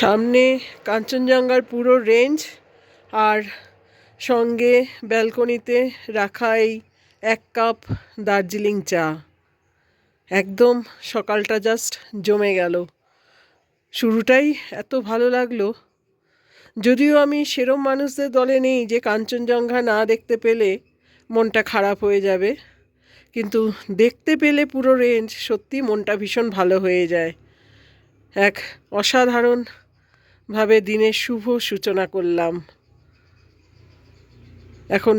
সামনে কাঞ্চনজঙ্ঘার পুরো রেঞ্জ আর সঙ্গে ব্যালকনিতে রাখা এই এক কাপ দার্জিলিং চা। একদম সকালটা জাস্ট জমে গেল। শুরুটাই এত ভালো লাগল। যদিও আমি সেরম মানুষদের দলে নেই যে কাঞ্চনজঙ্ঘা না দেখতে পেলে মনটা খারাপ হয়ে যাবে। কিন্তু দেখতে পেলে পুরো রেঞ্জ সত্যি মনটা ভীষণ ভালো হয়ে যায়। এক অসাধারণভাবে দিনের শুভ সূচনা করলাম। এখন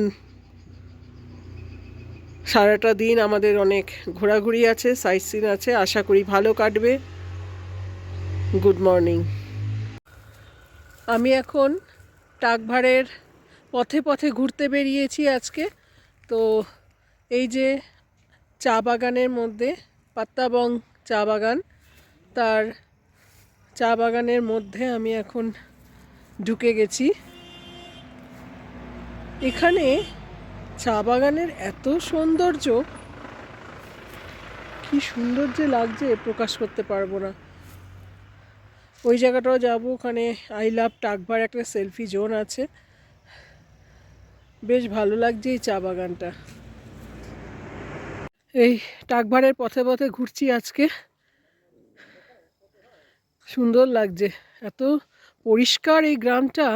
সারাটা দিন আমাদের অনেক ঘোরাঘুরি আছে সাইট সিন আছে, আশা করি ভালো কাটবে। গুড মর্নিং আমি এখন টাকভাড়ের পথে পথে ঘুরতে বেরিয়েছি আজকে। তো এই যে চা বাগানের মধ্যে, পাত্তাবং চা বাগান, তার চা বাগানের মধ্যে আমি এখন ঢুকে গেছি। এখানে চা বাগানের এত সৌন্দর্য, কি সুন্দর যে লাগছে, প্রকাশ করতে পারব না। ওই জায়গাটাও যাব, ওখানে আই লাভ টাকবার একটা সেলফি জোন আছে। বেশ ভালো লাগছে এই চা বাগানটা। এই টাকবারের পথে পথে ঘুরছি আজকে। সুন্দর লাগছে। এত পরিষ্কার এই গ্রামটা।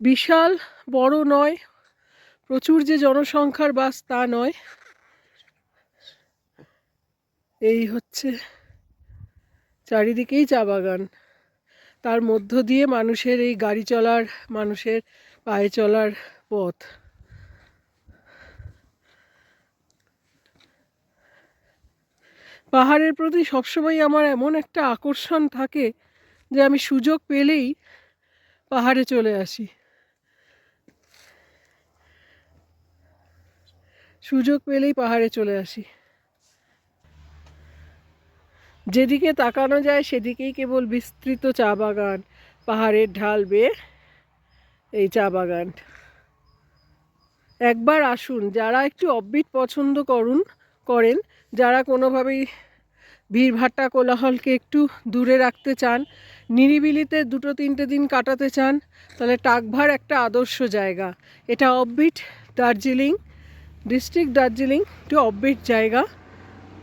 বিশাল, বড় নয়, প্রচুর যে জনসংখ্যার বাস তা নয়। এই হচ্ছে চারিদিকেই চা বাগান। তার মধ্য দিয়ে মানুষের এই গাড়ি চলার, মানুষের পায়ে চলার পথ। পাহাড়ের প্রতি সবসময় আমার এমন একটা আকর্ষণ থাকে যে আমি সুযোগ পেলেই পাহাড়ে চলে আসি। সুযোগ পেলেই পাহাড়ে চলে আসি। যেদিকে তাকানো যায় সেদিকেই কেবল বিস্তৃত চা বাগান, পাহাড়ের ঢাল বেয়ে এই চা বাগান। একবার আসুন, যারা একটু অববিট পছন্দ করুন, করেন যারা কোনোভাবেই ভিড়ভাট্টা কোলাহলকে একটু দূরে রাখতে চান, নিরিবিলিতে দুটো তিনটে দিন কাটাতে চান, তাহলে টাকভার একটা আদর্শ জায়গা। এটা অববিট দার্জিলিং, ডিস্ট্রিক্ট দার্জিলিং একটু অববিট জায়গা।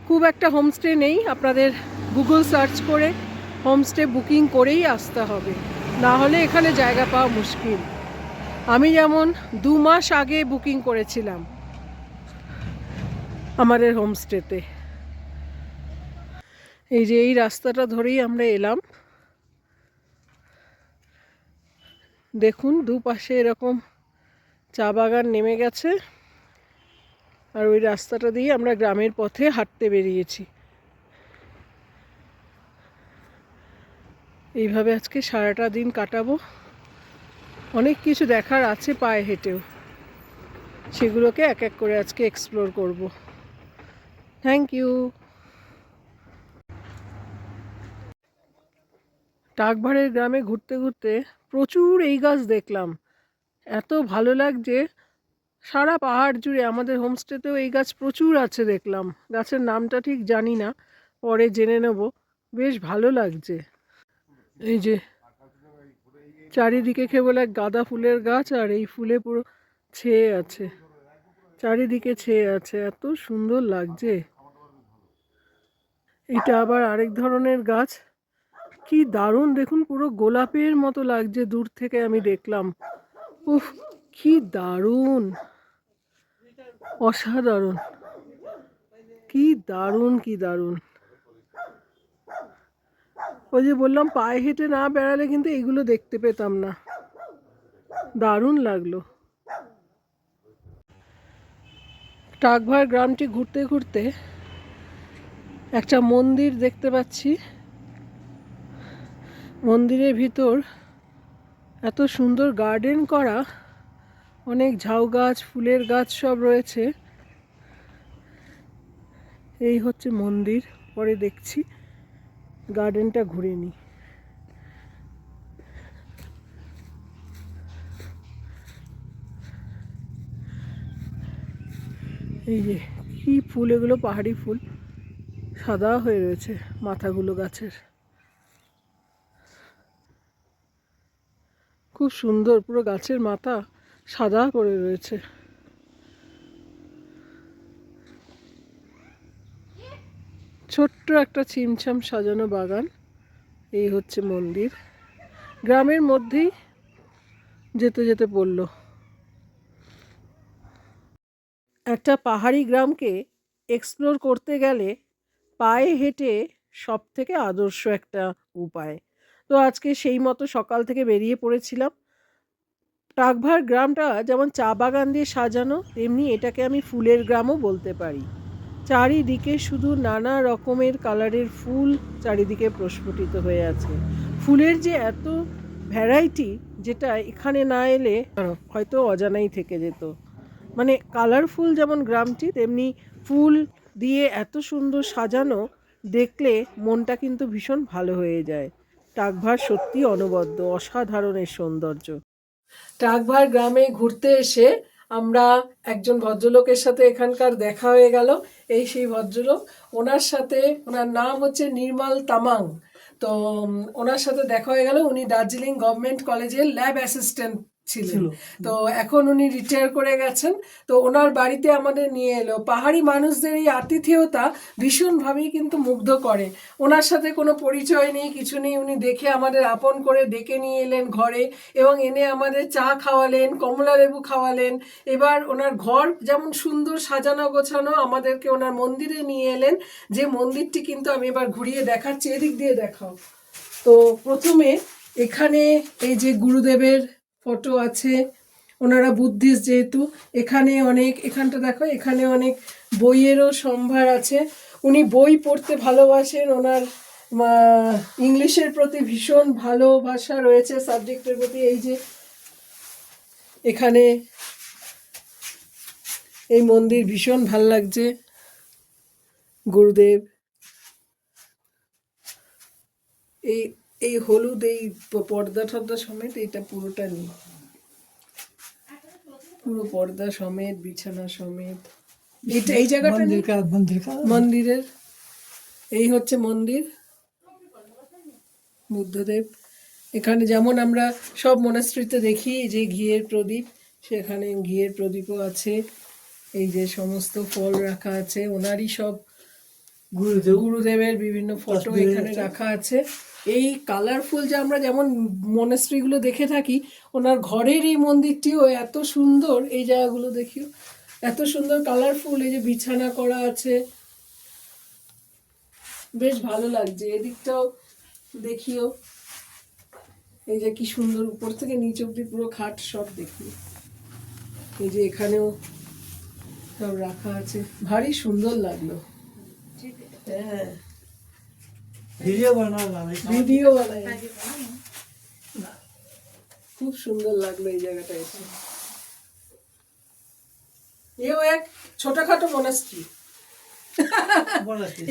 খুব একটা হোমস্টে নেই, আপনাদের গুগল সার্চ করে হোমস্টে বুকিং করেই আসতে হবে। না হলে এখানে জায়গা পাওয়া মুশকিল। আমি যেমন দু মাস আগে বুকিং করেছিলাম। আমাদের হোমস্টেতে এই যে এই রাস্তাটা ধরেই আমরা এলাম। দেখুন, দুপাশে এরকম চা বাগান নেমে গেছে। আর ওই রাস্তাটা দিয়ে আমরা গ্রামের পথে হাঁটতে বেরিয়েছি। এইভাবে আজকে সারাটা দিন কাটাবো। অনেক কিছু দেখার আছে পায়ে হেঁটেও। সেগুলোকে এক এক করে আজকে এক্সপ্লোর করব। থ্যাংক ইউ টাকভাড়ের গ্রামে ঘুরতে ঘুরতে প্রচুর এই গাছ দেখলাম। এত ভালো লাগছে। সারা পাহাড় জুড়ে আমাদের হোমস্টেতেও এই গাছ প্রচুর আছে দেখলাম। গাছের নামটা ঠিক জানি না, পরে জেনে নেব। বেশ ভালো লাগছে। এই যে চারিদিকে কেবল এক গাঁদা ফুলের গাছ আর এই ফুলে পুরো ছেয়ে আছে। চারিদিকে ছেয়ে আছে। এত সুন্দর লাগছে। এটা আবার আরেক ধরনের গাছ। কি দারুণ! দেখুন, পুরো গোলাপের মতো লাগছে। দূর থেকে আমি দেখলাম। উফ, কি দারুণ! অসাধারণ। কি দারুণ কি দারুণ। ওই যে বললাম, পায়ে হেঁটে না বেড়ালে কিন্তু এগুলো দেখতে পেতাম না। দারুণ লাগল। টাকভার গ্রামটি ঘুরতে ঘুরতে একটা মন্দির দেখতে পাচ্ছি। মন্দিরের ভিতর এত সুন্দর গার্ডেন করা। অনেক ঝাউ গাছ, ফুলের গাছ সব রয়েছে। এই হচ্ছে মন্দির। পরে দেখছি। গার্ডেনটা ঘুরে নিই। এই যে, কি ফুল এগুলো? পাহাড়ি ফুল। সাদা হয়ে রয়েছে মাথাগুলো গাছের। খুব সুন্দর, পুরো গাছের মাথা সাদা করে রয়েছে। ছোট্ট একটা ছিমছাম সাজানো বাগান, এই হচ্ছে মন্দির। গ্রামের মধ্যেই যেতে যেতে পড়ল। একটা পাহাড়ি গ্রামকে এক্সপ্লোর করতে গেলে পায়ে হেঁটে সব থেকে আদর্শ একটা উপায়। তো আজকে সেই মতো সকাল থেকে বেরিয়ে পড়েছিলাম। টাকভার গ্রামটা যেমন চা বাগান দিয়ে সাজানো, তেমনি এটাকে আমি ফুলের গ্রামও বলতে পারি। চারিদিকে শুধু নানা রকমের কালারের ফুল চারিদিকে প্রস্ফুটিত হয়ে আছে। ফুলের যে এত ভ্যারাইটি যেটা এখানে না এলে হয়তো অজানাই থেকে যেত। মানে কালারফুল যেমন গ্রামটি, তেমনি ফুল দিয়ে এত সুন্দর সাজানো, দেখলে মনটা কিন্তু ভীষণ ভালো হয়ে যায়। টাকভার সত্যি অনবদ্য অসাধারণের সৌন্দর্য। টাকভার গ্রামে ঘুরতে এসে আমরা একজন ভদ্রলোকের সাথে এখানকার দেখা হয়ে গেল। এই সেই ভদ্রলোক, ওনার সাথে, ওনার নাম হচ্ছে নির্মল তামাং। তো ওনার সাথে দেখা হয়ে গেল। উনি দার্জিলিং গভর্নমেন্ট কলেজের ল্যাব অ্যাসিস্ট্যান্ট ছিলেন। তো এখন উনি রিটায়ার করে গেছেন। তো ওনার বাড়িতে আমাদের নিয়ে এলো। পাহাড়ি মানুষদের এই আতিথেয়তা ভীষণভাবেই কিন্তু মুগ্ধ করে। ওনার সাথে কোনো পরিচয় নেই কিছু নেই। উনি দেখে আমাদের আপন করে ডেকে নিয়ে এলেন ঘরে এবং এনে আমাদের চা খাওয়ালেন কমলা লেবু খাওয়ালেন। এবার ওনার ঘর যেমন সুন্দর সাজানো গোছানো আমাদেরকে ওনার মন্দিরে নিয়ে এলেন। যে মন্দিরটি কিন্তু আমি এবার ঘুরিয়ে দেখাচ্ছি। এদিক দিয়ে দেখাও। তো প্রথমে এখানে এই যে গুরুদেবের ফটো আছে। ওনারা বুদ্ধিস্ট যেহেতু। এখানে অনেক, এখানটা দেখো, এখানে অনেক বইয়েরও সম্ভার আছে। উনি বই পড়তে ভালোবাসেন। ওনার ইংলিশের প্রতি ভীষণ ভালোবাসা রয়েছে সাবজেক্টের প্রতি। এই যে এখানে এই মন্দির ভীষণ ভালো লাগছে। গুরুদেব। এই এই হলুদ এই পর্দা টর্দা সমেত এটা পুরোটা নিই। পুরো পর্দা সমেত বিছানা সমেত। এটা এই জায়গাটা মন্দিরের। এই হচ্ছে মন্দির। বুদ্ধদেব। এখানে যেমন আমরা সব মনাস্ট্রিতে দেখি যে ঘিয়ের প্রদীপ সেখানে ঘিয়ের প্রদীপও আছে। এই যে সমস্ত ফল রাখা আছে ওনারই সব গুরুদেবের বিভিন্ন ফটো এখানে রাখা আছে। এই কালারফুল যে আমরা যেমন মনেস্ট্রিগুলো দেখে থাকি ওনার ঘরের এই মন্দিরটিও এত সুন্দর এই জায়গাগুলো দেখিও এত সুন্দর কালারফুল এই যে বিছানা করা আছে। বেশ ভালো লাগছে এদিকটাও দেখিও। এই যে কি সুন্দর উপর থেকে নিচ অব্দি পুরো খাট সব দেখি এই যে এখানেও সব রাখা আছে ভারী সুন্দর লাগল। হ্যাঁ। ভিডিও ভিডিও বানাই। খুব সুন্দর লাগল এই জায়গাটা এসে। এও এক ছোটখাটো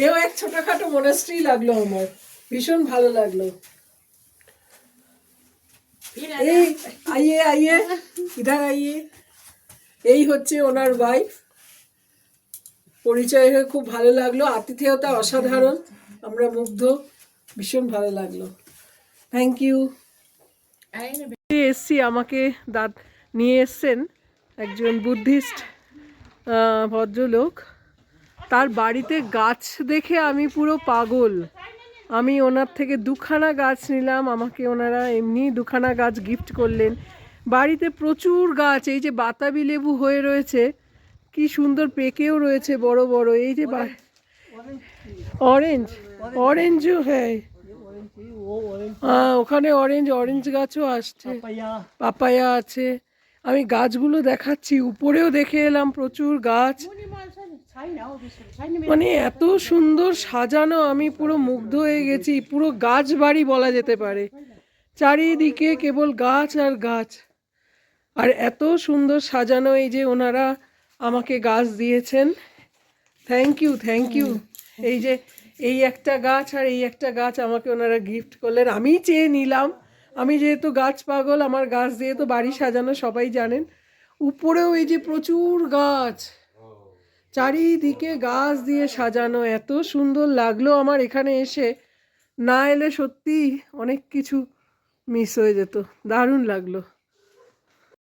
এও এক ছোটখাটো লাগল আমার। ভীষণ ভালো লাগল। এই আইয়ে আইয়ে ইধার আইয়ে। এই হচ্ছে ওনার ওয়াইফ পরিচয় হয়ে খুব ভালো লাগল। আতিথেয়তা অসাধারণ। আমরা মুগ্ধ, ভীষণ ভালো লাগল। থ্যাংক ইউ এসছি, আমাকে দাঁত নিয়ে এসছেন একজন বুদ্ধিস্ট ভদ্রলোক। তার বাড়িতে গাছ দেখে আমি পুরো পাগল। আমি ওনার থেকে দুখানা গাছ নিলাম, আমাকে ওনারা এমনি দুখানা গাছ গিফট করলেন। বাড়িতে প্রচুর গাছ, এই যে বাতাবি লেবু হয়ে রয়েছে, কি সুন্দর পেকেও রয়েছে বড় বড়, এই যে অরেঞ্জ অরেঞ্জও হ্যাঁ হ্যাঁ ওখানে অরেঞ্জ অরেঞ্জ গাছও আসছে। পাপায়া আছে। আমি গাছগুলো দেখাচ্ছি উপরেও দেখে এলাম প্রচুর গাছ। মানে এত সুন্দর সাজানো আমি পুরো মুগ্ধ হয়ে গেছি পুরো গাছ বাড়ি বলা যেতে পারে। চারিদিকে কেবল গাছ আর গাছ। আর এত সুন্দর সাজানো এই যে ওনারা আমাকে গাছ দিয়েছেন। থ্যাংক ইউ থ্যাংক ইউ এই যে এই একটা গাছ আর এই একটা গাছ আমাকে ওনারা গিফট করলেন। আমি চেয়ে নিলাম। আমি যেহেতু গাছ পাগল আমার গাছ দিয়ে তো বাড়ি সাজানো সবাই জানেন। উপরেও এই যে প্রচুর গাছ। চারিদিকে গাছ দিয়ে সাজানো এত সুন্দর লাগল আমার এখানে এসে। না এলে সত্যি অনেক কিছু মিস হয়ে যেত। দারুণ লাগল।